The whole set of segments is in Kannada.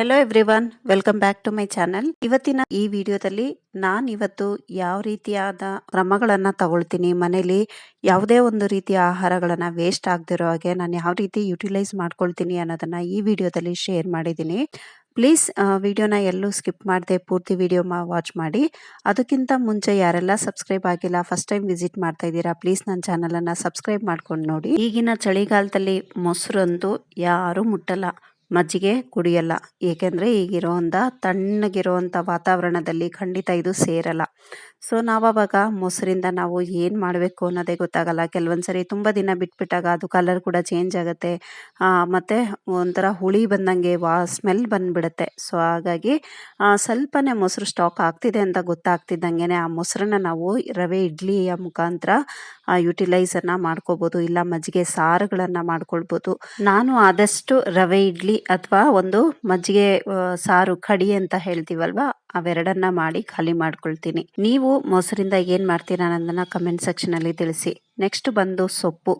Hello everyone welcome back to my channel ಇವತ್ತಿನ ಈ ವಿಡಿಯೋದಲ್ಲಿ ನಾನು ಇವತ್ತು ಯಾವ ರೀತಿಯಾದ ಕ್ರಮಗಳನ್ನು ತಗೊಳ್ತೀನಿ, ಮನೇಲಿ ಯಾವುದೇ ಒಂದು ರೀತಿಯ ಆಹಾರಗಳನ್ನು ವೇಸ್ಟ್ ಆಗದಿರೋ ಹಾಗೆ ನಾನು ಯಾವ ರೀತಿ ಯುಟಿಲೈಸ್ ಮಾಡ್ಕೊಳ್ತೀನಿ ಅನ್ನೋದನ್ನ ಈ ವಿಡಿಯೋದಲ್ಲಿ ಶೇರ್ ಮಾಡಿದ್ದೀನಿ. ಪ್ಲೀಸ್ ವಿಡಿಯೋನ ಎಲ್ಲೂ ಸ್ಕಿಪ್ ಮಾಡದೆ ಪೂರ್ತಿ ವಿಡಿಯೋ ವಾಚ್ ಮಾಡಿ. ಅದಕ್ಕಿಂತ ಮುಂಚೆ ಯಾರೆಲ್ಲ ಸಬ್ಸ್ಕ್ರೈಬ್ ಆಗಿಲ್ಲ ಫಸ್ಟ್ ಟೈಮ್ ವಿಸಿಟ್ ಮಾಡ್ತಾ ಇದ್ದೀರಾ ಪ್ಲೀಸ್ ನನ್ನ ಚಾನಲನ್ನು ಸಬ್ಸ್ಕ್ರೈಬ್ ಮಾಡ್ಕೊಂಡು ನೋಡಿ. ಈಗಿನ ಚಳಿಗಾಲದಲ್ಲಿ ಮೊಸರಂತೂ ಯಾರೂ ಮುಟ್ಟಲ್ಲ. ಮಜ್ಜಿಗೆ ಕುಡಿಯಲ್ಲ. ಏಕೆಂದರೆ ಈಗಿರೋವಂಥ ತಣ್ಣಗಿರುವಂಥ ವಾತಾವರಣದಲ್ಲಿ ಖಂಡಿತ ಇದು ಸೇರಲ್ಲ. ಸೊ, ನಾವವಾಗ ಮೊಸರಿಂದ ನಾವು ಏನು ಮಾಡಬೇಕು ಅನ್ನೋದೇ ಗೊತ್ತಾಗಲ್ಲ. ಕೆಲವೊಂದು ಸರಿ ತುಂಬ ದಿನ ಬಿಟ್ಬಿಟ್ಟಾಗ ಅದು ಕಲರ್ ಕೂಡ ಚೇಂಜ್ ಆಗುತ್ತೆ. ಮತ್ತು ಒಂಥರ ಹುಳಿ ಬಂದಂಗೆ ವಾ ಸ್ಮೆಲ್ ಬಂದುಬಿಡುತ್ತೆ. ಸೊ, ಹಾಗಾಗಿ ಸ್ವಲ್ಪನೇ ಮೊಸರು ಸ್ಟಾಕ್ ಆಗ್ತಿದೆ ಅಂತ ಗೊತ್ತಾಗ್ತಿದ್ದಂಗೆ ಆ ಮೊಸರನ್ನ ನಾವು ರವೆ, ಇಡ್ಲಿಯ ಮುಖಾಂತರ ಯುಟಿಲೈಸನ್ನು ಮಾಡ್ಕೋಬೋದು, ಇಲ್ಲ ಮಜ್ಜಿಗೆ ಸಾರುಗಳನ್ನು ಮಾಡ್ಕೊಳ್ಬೋದು. ನಾನು ಆದಷ್ಟು ರವೆ, ಇಡ್ಲಿ ಅಥವಾ ಒಂದು ಮಜ್ಜಿಗೆ ಸಾರು, ಕಡಿ ಅಂತ ಹೇಳ್ತೀವಲ್ವಾ? ಅವೆರಡನ್ನ ಮಾಡಿ ಖಾಲಿ ಮಾಡ್ಕೊಳ್ತೀನಿ. ನೀವು ಮೊಸರಿಂದ ಏನು ಮಾಡ್ತೀರಾ ಅನ್ನೋದನ್ನ ಕಮೆಂಟ್ ಸೆಕ್ಷನಲ್ಲಿ ತಿಳಿಸಿ. ನೆಕ್ಸ್ಟ್ ಬಂದು ಸೊಪ್ಪು.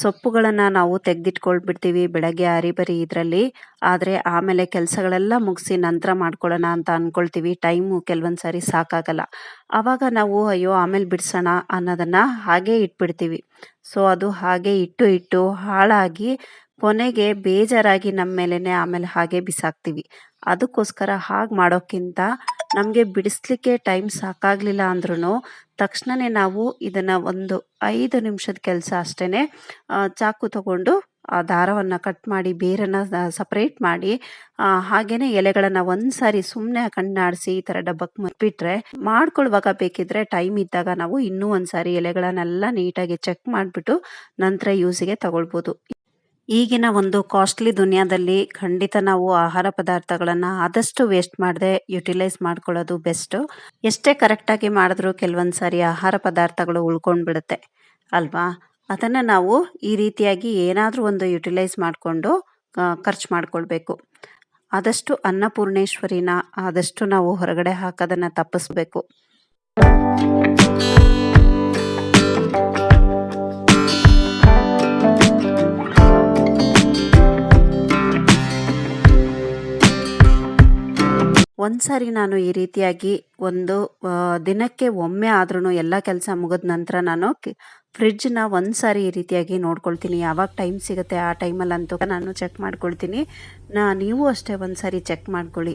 ಸೊಪ್ಪುಗಳನ್ನು ನಾವು ತೆಗೆದಿಟ್ಕೊಳ್ಬಿಡ್ತೀವಿ ಬೆಳಗ್ಗೆ ಅರಿಬರಿ ಇದರಲ್ಲಿ. ಆದರೆ ಆಮೇಲೆ ಕೆಲಸಗಳೆಲ್ಲ ಮುಗಿಸಿ ನಂತರ ಮಾಡ್ಕೊಳ್ಳೋಣ ಅಂತ ಅಂದ್ಕೊಳ್ತೀವಿ ಟೈಮು ಕೆಲವೊಂದು ಸಾರಿ ಸಾಕಾಗಲ್ಲ. ಆವಾಗ ನಾವು, ಅಯ್ಯೋ, ಆಮೇಲೆ ಬಿಡಿಸೋಣ ಅನ್ನೋದನ್ನು ಹಾಗೇ ಇಟ್ಬಿಡ್ತೀವಿ. ಸೊ ಅದು ಹಾಗೆ ಇಟ್ಟು ಇಟ್ಟು ಹಾಳಾಗಿ ಕೊನೆಗೆ ಬೇಜಾರಾಗಿ ನಮ್ಮ ಮೇಲೇನೆ ಆಮೇಲೆ ಹಾಗೆ ಬಿಸಾಕ್ತೀವಿ. ಅದಕ್ಕೋಸ್ಕರ ಹಾಗೆ ಮಾಡೋಕ್ಕಿಂತ ನಮಗೆ ಬಿಡಿಸ್ಲಿಕ್ಕೆ ಟೈಮ್ ಸಾಕಾಗಲಿಲ್ಲ ಅಂದ್ರೂ ತಕ್ಷಣವೇ ನಾವು ಇದನ್ನು ಒಂದು ಐದು ನಿಮಿಷದ ಕೆಲಸ ಅಷ್ಟೇ ಚಾಕು ತಗೊಂಡು ಆ ದಾರವನ್ನು ಕಟ್ ಮಾಡಿ, ಬೇರನ್ನು ಸಪ್ರೇಟ್ ಮಾಡಿ ಹಾಗೆಯೇ ಎಲೆಗಳನ್ನು ಒಂದು ಸಾರಿ ಸುಮ್ಮನೆ ಕಣ್ಣಾಡಿಸಿ ಈ ಥರ ಡಬ್ಬಕ್ಕೆ ಮುಟ್ಬಿಟ್ರೆ ಮಾಡ್ಕೊಳ್ಳುವಾಗ ಬೇಕಿದ್ರೆ ಟೈಮ್ ಇದ್ದಾಗ ನಾವು ಇನ್ನೂ ಒಂದು ಸಾರಿ ಎಲೆಗಳನ್ನೆಲ್ಲ ನೀಟಾಗಿ ಚೆಕ್ ಮಾಡಿಬಿಟ್ಟು ನಂತರ ಯೂಸಿಗೆ ತಗೊಳ್ಬೋದು. ಈಗಿನ ಒಂದು ಕಾಸ್ಟ್ಲಿ ದುನಿಯಾದಲ್ಲಿ ಖಂಡಿತ ನಾವು ಆಹಾರ ಪದಾರ್ಥಗಳನ್ನು ಆದಷ್ಟು ವೇಸ್ಟ್ ಮಾಡದೆ ಯುಟಿಲೈಸ್ ಮಾಡ್ಕೊಳ್ಳೋದು ಬೆಸ್ಟು ಎಷ್ಟೇ ಕರೆಕ್ಟಾಗಿ ಮಾಡಿದ್ರೂ ಕೆಲವೊಂದು ಸಾರಿ ಆಹಾರ ಪದಾರ್ಥಗಳು ಉಳ್ಕೊಂಡು ಬಿಡುತ್ತೆ ಅಲ್ವಾ? ಅದನ್ನು ನಾವು ಈ ರೀತಿಯಾಗಿ ಏನಾದರೂ ಒಂದು ಯುಟಿಲೈಸ್ ಮಾಡಿಕೊಂಡು ಖರ್ಚು ಮಾಡ್ಕೊಳ್ಬೇಕು. ಆದಷ್ಟು ಅನ್ನಪೂರ್ಣೇಶ್ವರಿನ ಆದಷ್ಟು ನಾವು ಹೊರಗಡೆ ಹಾಕೋದನ್ನು ತಪ್ಪಿಸ್ಬೇಕು. ಒಂದ್ಸಾರಿ ನಾನು ಈ ರೀತಿಯಾಗಿ ಒಂದು ದಿನಕ್ಕೆ ಒಮ್ಮೆ ಆದ್ರೂ ಎಲ್ಲ ಕೆಲಸ ಮುಗಿದ ನಂತರ ನಾನು ಫ್ರಿಡ್ಜ್ನ ಒಂದು ಸಾರಿ ಈ ರೀತಿಯಾಗಿ ನೋಡ್ಕೊಳ್ತೀನಿ. ಯಾವಾಗ ಟೈಮ್ ಸಿಗುತ್ತೆ ಆ ಟೈಮಲ್ಲಂತೂ ನಾನು ಚೆಕ್ ಮಾಡ್ಕೊಳ್ತೀನಿ. ನಾ, ನೀವು ಅಷ್ಟೇ ಒಂದು ಸಾರಿ ಚೆಕ್ ಮಾಡ್ಕೊಳ್ಳಿ.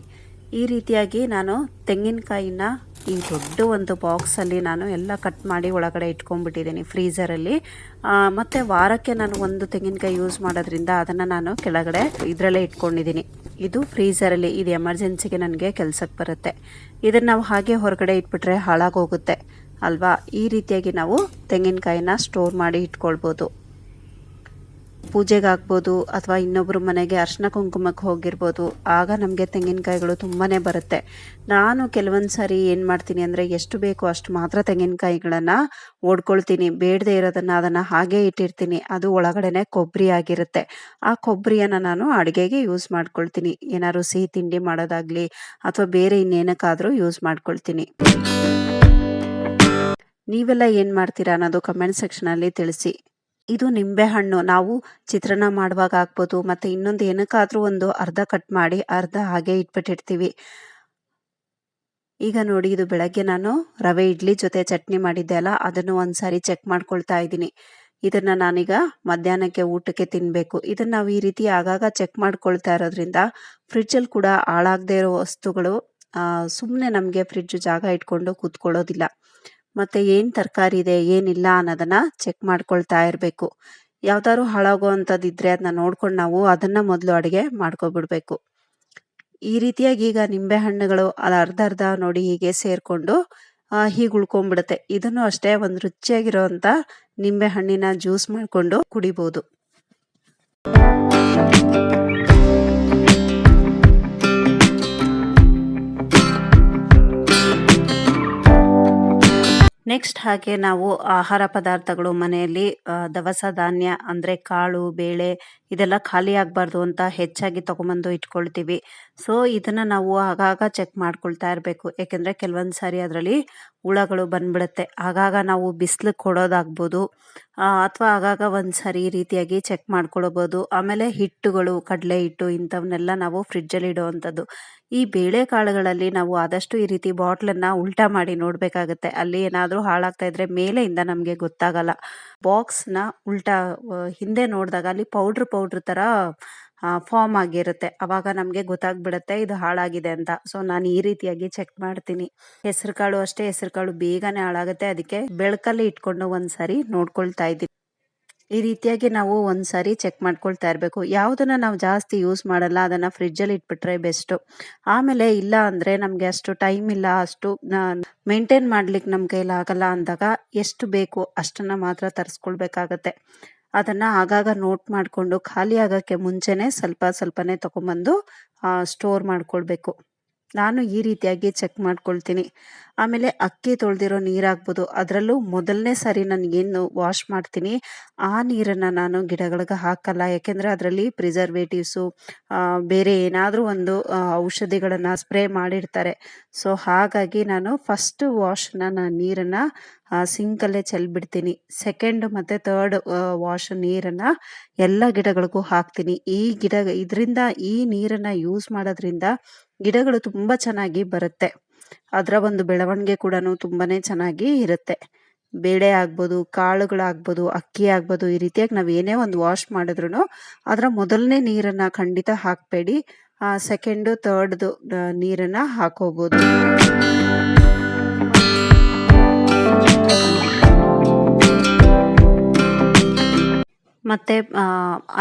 ಈ ರೀತಿಯಾಗಿ ನಾನು ತೆಂಗಿನಕಾಯಿನ ಈ ದೊಡ್ಡ ಒಂದು ಬಾಕ್ಸಲ್ಲಿ ನಾನು ಎಲ್ಲ ಕಟ್ ಮಾಡಿ ಒಳಗಡೆ ಇಟ್ಕೊಂಡ್ಬಿಟ್ಟಿದ್ದೀನಿ ಫ್ರೀಝರಲ್ಲಿ ಮತ್ತು ವಾರಕ್ಕೆ ನಾನು ಒಂದು ತೆಂಗಿನಕಾಯಿ ಯೂಸ್ ಮಾಡೋದ್ರಿಂದ ಅದನ್ನು ನಾನು ಕೆಳಗಡೆ ಇದರಲ್ಲೇ ಇಟ್ಕೊಂಡಿದ್ದೀನಿ. ಇದು ಫ್ರೀಸರಲ್ಲಿ ಇದು. ಎಮರ್ಜೆನ್ಸಿಗೆ ನನಗೆ ಕೆಲಸಕ್ಕೆ ಬರುತ್ತೆ. ಇದನ್ನು ನಾವು ಹಾಗೆ ಹೊರಗಡೆ ಇಟ್ಬಿಟ್ರೆ ಹಾಳಾಗೋಗುತ್ತೆ. ಅಲ್ವಾ? ಈ ರೀತಿಯಾಗಿ ನಾವು ತೆಂಗಿನಕಾಯಿನ ಸ್ಟೋರ್ ಮಾಡಿ ಇಟ್ಕೊಳ್ಬೋದು. ಪೂಜೆಗೆ ಅಥವಾ ಇನ್ನೊಬ್ಬರ ಮನೆಗೆ ಅರ್ಶಿನ ಕುಂಕುಮಕ್ಕೆ ಹೋಗಿರ್ಬೋದು, ಆಗ ನಮಗೆ ತೆಂಗಿನಕಾಯಿಗಳು ತುಂಬಾ ಬರುತ್ತೆ. ನಾನು ಕೆಲವೊಂದು ಸಾರಿ ಏನು ಮಾಡ್ತೀನಿ ಅಂದರೆ ಎಷ್ಟು ಬೇಕೋ ಅಷ್ಟು ಮಾತ್ರ ತೆಂಗಿನಕಾಯಿಗಳನ್ನು ಓಡ್ಕೊಳ್ತೀನಿ ಬೇಡದೇ ಇರೋದನ್ನು ಅದನ್ನು ಹಾಗೆ ಇಟ್ಟಿರ್ತೀನಿ. ಅದು ಒಳಗಡೆನೆ ಕೊಬ್ಬರಿ ಆಗಿರುತ್ತೆ. ಆ ಕೊಬ್ಬರಿಯನ್ನು ನಾನು ಅಡುಗೆಗೆ ಯೂಸ್ ಮಾಡ್ಕೊಳ್ತೀನಿ. ಏನಾದ್ರು ಸಿಹಿ ತಿಂಡಿ ಮಾಡೋದಾಗಲಿ ಅಥವಾ ಬೇರೆ ಇನ್ನೇನಕ್ಕಾದರೂ ಯೂಸ್ ಮಾಡ್ಕೊಳ್ತೀನಿ. ನೀವೆಲ್ಲ ಏನು ಮಾಡ್ತೀರಾ ಅನ್ನೋದು ಕಮೆಂಟ್ ಸೆಕ್ಷನಲ್ಲಿ ತಿಳಿಸಿ. ಇದು ನಿಂಬೆಹಣ್ಣು ನಾವು ಚಿತ್ರಾನ್ನ ಮಾಡುವಾಗ ಹಾಕ್ಬೋದು, ಮತ್ತು ಇನ್ನೊಂದು ಏನಕ್ಕಾದರೂ ಒಂದು ಅರ್ಧ ಕಟ್ ಮಾಡಿ ಅರ್ಧ ಹಾಗೆ ಇಟ್ಬಿಟ್ಟಿರ್ತೀವಿ. ಈಗ ನೋಡಿ, ಇದು ಬೆಳಗ್ಗೆ ನಾನು ರವೆ ಇಡ್ಲಿ ಜೊತೆ ಚಟ್ನಿ ಮಾಡಿದ್ದೆ ಅಲ್ಲ, ಅದನ್ನು ಒಂದ್ಸಾರಿ ಚೆಕ್ ಮಾಡ್ಕೊಳ್ತಾ ಇದ್ದೀನಿ. ಇದನ್ನು ನಾನೀಗ ಮಧ್ಯಾಹ್ನಕ್ಕೆ ಊಟಕ್ಕೆ ತಿನ್ನಬೇಕು ಇದನ್ನು ನಾವು ಈ ರೀತಿ ಆಗಾಗ ಚೆಕ್ ಮಾಡ್ಕೊಳ್ತಾ ಇರೋದ್ರಿಂದ ಫ್ರಿಡ್ಜಲ್ಲಿ ಕೂಡ ಹಾಳಾಗದೇ ಇರೋ ವಸ್ತುಗಳು ಸುಮ್ಮನೆ ನಮಗೆ ಫ್ರಿಡ್ಜ್ ಜಾಗ ಇಟ್ಕೊಂಡು ಕೂತ್ಕೊಳ್ಳೋದಿಲ್ಲ. ಮತ್ತೆ ಏನು ತರಕಾರಿ ಇದೆ, ಏನಿಲ್ಲ ಅನ್ನೋದನ್ನ ಚೆಕ್ ಮಾಡ್ಕೊಳ್ತಾ ಇರಬೇಕು. ಯಾವ್ದಾದ್ರು ಹಾಳಾಗೋ ಇದ್ರೆ ಅದನ್ನ ನೋಡ್ಕೊಂಡು ನಾವು ಅದನ್ನ ಮೊದಲು ಅಡುಗೆ ಮಾಡ್ಕೊಬಿಡ್ಬೇಕು. ಈ ರೀತಿಯಾಗಿ ಈಗ ನಿಂಬೆ ಹಣ್ಣುಗಳು ಅರ್ಧ ಅರ್ಧ ನೋಡಿ ಹೀಗೆ ಸೇರ್ಕೊಂಡು ಹೀಗೆ ಉಳ್ಕೊಂಡ್ಬಿಡುತ್ತೆ ಇದನ್ನು ಅಷ್ಟೇ ಒಂದು ರುಚಿಯಾಗಿರೋವಂಥ ನಿಂಬೆ ಹಣ್ಣಿನ ಜ್ಯೂಸ್ ಮಾಡಿಕೊಂಡು ಕುಡಿಬೋದು. ನೆಕ್ಸ್ಟ್ ಹಾಗೆ ನಾವು ಆಹಾರ ಪದಾರ್ಥಗಳು ಮನೆಯಲ್ಲಿ ದವಸ ಧಾನ್ಯ ಅಂದರೆ ಕಾಳು ಬೇಳೆ ಇದೆಲ್ಲ ಖಾಲಿ ಆಗಬಾರ್ದು ಅಂತ ಹೆಚ್ಚಾಗಿ ತೊಗೊಂಬಂದು ಇಟ್ಕೊಳ್ತೀವಿ. ಸೊ ಇದನ್ನು ನಾವು ಆಗಾಗ ಚೆಕ್ ಮಾಡ್ಕೊಳ್ತಾ ಇರಬೇಕು. ಏಕೆಂದರೆ ಕೆಲವೊಂದು ಸಾರಿ ಅದರಲ್ಲಿ ಹುಳಗಳು ಬಂದ್ಬಿಡುತ್ತೆ. ಆಗಾಗ ನಾವು ಬಿಸಿಲು ಕೊಡೋದಾಗ್ಬೋದು ಅಥವಾ ಆಗಾಗ ಒಂದು ಸಾರಿ ಈ ರೀತಿಯಾಗಿ ಚೆಕ್ ಮಾಡ್ಕೊಳ್ಬೋದು. ಆಮೇಲೆ ಹಿಟ್ಟುಗಳು, ಕಡಲೆ ಹಿಟ್ಟು ಇಂಥವನ್ನೆಲ್ಲ ನಾವು ಫ್ರಿಡ್ಜಲ್ಲಿ ಇಡುವಂಥದ್ದು. ಈ ಬೇಳೆಕಾಳುಗಳಲ್ಲಿ ನಾವು ಆದಷ್ಟು ಈ ರೀತಿ ಬಾಟ್ಲನ್ನು ಉಲ್ಟಾ ಮಾಡಿ ನೋಡಬೇಕಾಗುತ್ತೆ. ಅಲ್ಲಿ ಏನಾದರೂ ಹಾಳಾಗ್ತಾ ಇದ್ರೆ ಮೇಲೆಯಿಂದ ನಮಗೆ ಗೊತ್ತಾಗಲ್ಲ. ಬಾಕ್ಸ್ನ ಉಲ್ಟಾ ಆ, ಹಿಂದೆ ನೋಡಿದಾಗ ಅಲ್ಲಿ ಪೌಡ್ರ್ ಪೌಡ್ರ್ ತರ ಫಾರ್ಮ್ ಆಗಿರುತ್ತೆ. ಅವಾಗ ನಮಗೆ ಗೊತ್ತಾಗ್ಬಿಡುತ್ತೆ ಇದು ಹಾಳಾಗಿದೆ ಅಂತ. ಸೊ ನಾನು ಈ ರೀತಿಯಾಗಿ ಚೆಕ್ ಮಾಡ್ತೀನಿ. ಹೆಸರು ಕಾಳು ಅಷ್ಟೇ ಹೆಸರು ಕಾಳು ಬೇಗನೆ ಹಾಳಾಗುತ್ತೆ. ಅದಕ್ಕೆ ಬೆಳಕಲ್ಲಿ ಇಟ್ಕೊಂಡು ಒಂದ್ಸರಿ ನೋಡ್ಕೊಳ್ತಾ ಇದ್ದೀನಿ. ಈ ರೀತಿಯಾಗಿ ನಾವು ಒಂದ್ಸಾರಿ ಚೆಕ್ ಮಾಡ್ಕೊಳ್ತಾ ಇರಬೇಕು. ಯಾವುದನ್ನ ನಾವು ಜಾಸ್ತಿ ಯೂಸ್ ಮಾಡಲ್ಲ, ಅದನ್ನು ಫ್ರಿಜ್ಜಲ್ಲಿ ಇಟ್ಬಿಟ್ರೆ ಬೆಸ್ಟು ಆಮೇಲೆ ಇಲ್ಲ ಅಂದರೆ ನಮಗೆ ಅಷ್ಟು ಟೈಮ್ ಇಲ್ಲ, ಅಷ್ಟು ಮೇಂಟೈನ್ ಮಾಡ್ಲಿಕ್ಕೆ ನಮ್ಮ ಆಗಲ್ಲ ಅಂದಾಗ ಎಷ್ಟು ಬೇಕು ಅಷ್ಟನ್ನು ಮಾತ್ರ ತರಿಸ್ಕೊಳ್ಬೇಕಾಗತ್ತೆ. ಅದನ್ನು ಆಗಾಗ ನೋಟ್ ಮಾಡಿಕೊಂಡು ಖಾಲಿ ಆಗೋಕ್ಕೆ ಮುಂಚೆನೇ ಸ್ವಲ್ಪ ಸ್ವಲ್ಪನೇ ತೊಗೊಂಬಂದು ಸ್ಟೋರ್ ಮಾಡ್ಕೊಳ್ಬೇಕು. ನಾನು ಈ ರೀತಿಯಾಗಿ ಚೆಕ್ ಮಾಡ್ಕೊಳ್ತೀನಿ. ಆಮೇಲೆ ಅಕ್ಕಿ ತೊಳೆದಿರೋ ನೀರಾಗ್ಬೋದು. ಅದರಲ್ಲೂ ಮೊದಲನೇ ಸಾರಿ ನಾನು ಏನು ವಾಶ್ ಮಾಡ್ತೀನಿ. ಆ ನೀರನ್ನು ನಾನು ಗಿಡಗಳಿಗೆ ಹಾಕಲ್ಲ. ಯಾಕೆಂದರೆ ಅದರಲ್ಲಿ ಪ್ರಿಸರ್ವೇಟಿವ್ಸು ಬೇರೆ ಏನಾದರೂ ಒಂದು ಔಷಧಿಗಳನ್ನು ಸ್ಪ್ರೇ ಮಾಡಿರ್ತಾರೆ. ಸೊ ಹಾಗಾಗಿ ನಾನು ಫಸ್ಟ್ ವಾಶ್ನ ನಾನು ನೀರನ್ನು ಸಿಂಕಲ್ಲೇ ಚೆಲ್ಬಿಡ್ತೀನಿ. ಸೆಕೆಂಡ್ ಮತ್ತು ತರ್ಡ್ ವಾಶ್ ನೀರನ್ನು ಎಲ್ಲ ಗಿಡಗಳಿಗೂ ಹಾಕ್ತೀನಿ. ಈ ಗಿಡ, ಇದರಿಂದ ಈ ನೀರನ್ನು ಯೂಸ್ ಮಾಡೋದ್ರಿಂದ ಗಿಡಗಳು ತುಂಬ ಚೆನ್ನಾಗಿ ಬರುತ್ತೆ. ಅದರ ಒಂದು ಬೆಳವಣಿಗೆ ಕೂಡ ತುಂಬಾ ಚೆನ್ನಾಗಿ ಇರುತ್ತೆ. ಬೇಳೆ ಆಗ್ಬೋದು, ಕಾಳುಗಳಾಗ್ಬೋದು, ಅಕ್ಕಿ ಆಗ್ಬೋದು, ಈ ರೀತಿಯಾಗಿ ನಾವು ಏನೇ ಒಂದು ವಾಶ್ ಮಾಡಿದ್ರು ಅದರ ಮೊದಲನೇ ನೀರನ್ನು ಖಂಡಿತ ಹಾಕಬೇಡಿ. ಸೆಕೆಂಡು ತರ್ಡ್ದು ನೀರನ್ನು ಹಾಕೋಬೋದು. ಮತ್ತು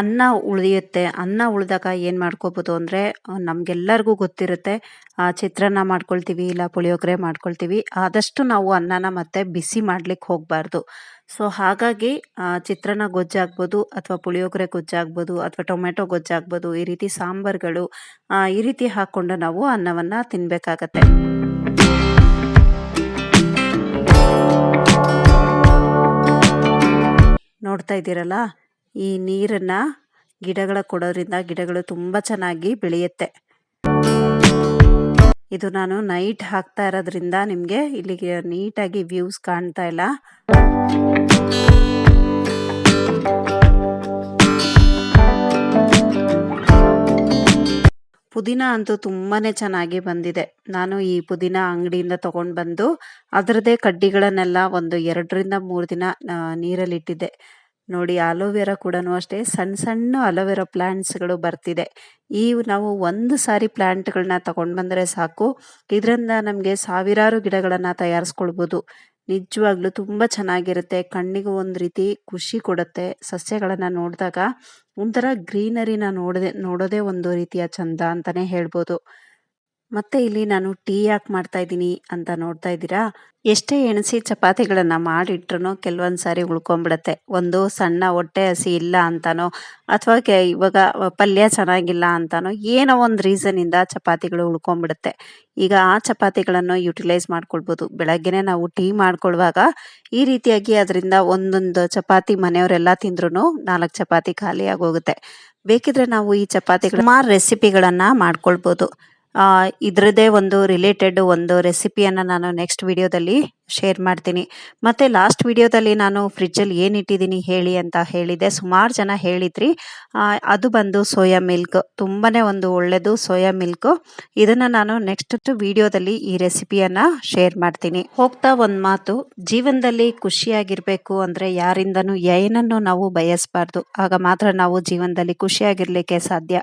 ಅನ್ನ ಉಳಿಯುತ್ತೆ. ಅನ್ನ ಉಳಿದಾಗ ಏನು ಮಾಡ್ಕೋಬೋದು ಅಂದರೆ ನಮಗೆಲ್ಲರಿಗೂ ಗೊತ್ತಿರುತ್ತೆ. ಚಿತ್ರಾನ್ನ ಮಾಡ್ಕೊಳ್ತೀವಿ, ಇಲ್ಲ ಪುಳಿಯೋಗರೆ ಮಾಡ್ಕೊಳ್ತೀವಿ. ಆದಷ್ಟು ನಾವು ಅನ್ನನ ಮತ್ತೆ ಬಿಸಿ ಮಾಡ್ಲಿಕ್ಕೆ ಹೋಗಬಾರ್ದು. ಸೊ, ಹಾಗಾಗಿ ಚಿತ್ರಾನ್ನ ಗೊಜ್ಜಾಗ್ಬೋದು ಅಥವಾ ಪುಳಿಯೋಗರೆ ಗೊಜ್ಜಾಗ್ಬೋದು ಅಥವಾ ಟೊಮೆಟೊ ಗೊಜ್ಜಾಗ್ಬೋದು, ಈ ರೀತಿ ಸಾಂಬಾರುಗಳು ಈ ರೀತಿ ಹಾಕ್ಕೊಂಡು ನಾವು ಅನ್ನವನ್ನು ತಿನ್ನಬೇಕಾಗತ್ತೆ ನೋಡ್ತಾ ಇದ್ದೀರಲ್ಲ? ಈ ನೀರನ್ನ ಗಿಡಗಳ ಕೊಡೋದ್ರಿಂದ ಗಿಡಗಳು ತುಂಬ ಚೆನ್ನಾಗಿ ಬೆಳೆಯುತ್ತೆ. ಇದು ನಾನು ನೈಟ್ ಹಾಕ್ತಾ ಇರೋದ್ರಿಂದ ನಿಮಗೆ ಇಲ್ಲಿಗೆ ನೀಟಾಗಿ ವ್ಯೂಸ್ ಕಾಣ್ತಾ ಇಲ್ಲ. ಪುದೀನ ಅಂತೂ ತುಂಬಾ ಚೆನ್ನಾಗಿ ಬಂದಿದೆ. ನಾನು ಈ ಪುದೀನ ಅಂಗಡಿಯಿಂದ ತೊಗೊಂಡು ಬಂದು ಅದರದೇ ಕಡ್ಡಿಗಳನ್ನೆಲ್ಲ ಒಂದು ಎರಡರಿಂದ ಮೂರು ದಿನ ನೀರಲ್ಲಿಟ್ಟಿದ್ದೆ. ನೋಡಿ ಅಲೋವೆರಾ ಕೂಡ ಅಷ್ಟೇ ಸಣ್ಣ ಸಣ್ಣ ಅಲೋವೆರಾ ಪ್ಲ್ಯಾಂಟ್ಸ್ಗಳು ಬರ್ತಿದೆ. ಈ ನಾವು ಒಂದು ಸಾರಿ ಪ್ಲ್ಯಾಂಟ್ಗಳನ್ನ ತಗೊಂಡು ಬಂದರೆ ಸಾಕು. ಇದರಿಂದ ನಮಗೆ ಸಾವಿರಾರು ಗಿಡಗಳನ್ನು ತಯಾರಿಸ್ಕೊಳ್ಬೋದು. ನಿಜವಾಗ್ಲೂ ತುಂಬ ಚೆನ್ನಾಗಿರುತ್ತೆ. ಕಣ್ಣಿಗೂ ಒಂದು ರೀತಿ ಖುಷಿ ಕೊಡುತ್ತೆ ಸಸ್ಯಗಳನ್ನು ನೋಡಿದಾಗ. ಒಂಥರ ಗ್ರೀನರಿನ ನೋಡದೆ, ನೋಡೋದೇ ಒಂದು ರೀತಿಯ ಚಂದ ಅಂತಲೇ ಹೇಳ್ಬೋದು. ಮತ್ತೆ ಇಲ್ಲಿ ನಾನು ಟೀ ಯಾಕೆ ಮಾಡ್ತಾ ಇದ್ದೀನಿ ಅಂತ ನೋಡ್ತಾ ಇದ್ದೀರಾ? ಎಷ್ಟೇ ಎಣಸಿ ಚಪಾತಿಗಳನ್ನು ಮಾಡಿಟ್ರು ಕೆಲವೊಂದು ಸಾರಿ ಉಳ್ಕೊಂಬಿಡತ್ತೆ. ಒಂದು ಸಣ್ಣ ಹೊಟ್ಟೆ ಹಸಿ ಇಲ್ಲ ಅಂತನೋ, ಅಥವಾ ಇವಾಗ ಪಲ್ಯ ಚೆನ್ನಾಗಿಲ್ಲ ಅಂತಾನೋ, ಏನೋ ಒಂದು ರೀಸನಿಂದ ಚಪಾತಿಗಳು ಉಳ್ಕೊಂಬಿಡುತ್ತೆ. ಈಗ ಆ ಚಪಾತಿಗಳನ್ನು ಯುಟಿಲೈಸ್ ಮಾಡ್ಕೊಳ್ಬೋದು. ಬೆಳಗ್ಗೆನೇ ನಾವು ಟೀ ಮಾಡ್ಕೊಳ್ಳುವಾಗ ಈ ರೀತಿಯಾಗಿ ಅದರಿಂದ ಒಂದೊಂದು ಚಪಾತಿ ಮನೆಯವರೆಲ್ಲ ತಿಂದ್ರೂ ನಾಲ್ಕು ಚಪಾತಿ ಖಾಲಿ ಆಗೋಗುತ್ತೆ ಬೇಕಿದ್ರೆ ನಾವು ಈ ಚಪಾತಿಗಳ ರೆಸಿಪಿಗಳನ್ನು ಮಾಡ್ಕೊಳ್ಬೋದು. ಇದರದ್ದೇ ಒಂದು ರಿಲೇಟೆಡ್ ಒಂದು ರೆಸಿಪಿಯನ್ನು ನಾನು ನೆಕ್ಸ್ಟ್ ವಿಡಿಯೋದಲ್ಲಿ ಶೇರ್ ಮಾಡ್ತೀನಿ. ಮತ್ತು ಲಾಸ್ಟ್ ವಿಡಿಯೋದಲ್ಲಿ ನಾನು ಫ್ರಿಜ್ಜಲ್ಲಿ ಏನು ಇಟ್ಟಿದ್ದೀನಿ ಹೇಳಿ ಅಂತ ಹೇಳಿದೆ. ಸುಮಾರು ಜನ ಹೇಳಿದ್ರಿ. ಅದು ಬಂದು ಸೋಯಾ ಮಿಲ್ಕ್ ತುಂಬಾ ಒಂದು ಒಳ್ಳೆಯದು ಸೋಯಾ ಮಿಲ್ಕು ಇದನ್ನು ನಾನು ನೆಕ್ಸ್ಟ್ ವಿಡಿಯೋದಲ್ಲಿ ಈ ರೆಸಿಪಿಯನ್ನು ಶೇರ್ ಮಾಡ್ತೀನಿ. ಹೋಗ್ತಾ ಒಂದು ಮಾತು. ಜೀವನದಲ್ಲಿ ಖುಷಿಯಾಗಿರಬೇಕು ಅಂದರೆ ಯಾರಿಂದನೂ ಏನನ್ನು ನಾವು ಬಯಸಬಾರ್ದು. ಆಗ ಮಾತ್ರ ನಾವು ಜೀವನದಲ್ಲಿ ಖುಷಿಯಾಗಿರಲಿಕ್ಕೆ ಸಾಧ್ಯ.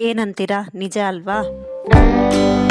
ಏನಂತೀರಾ? ನಿಜ ಅಲ್ವಾ? 哎。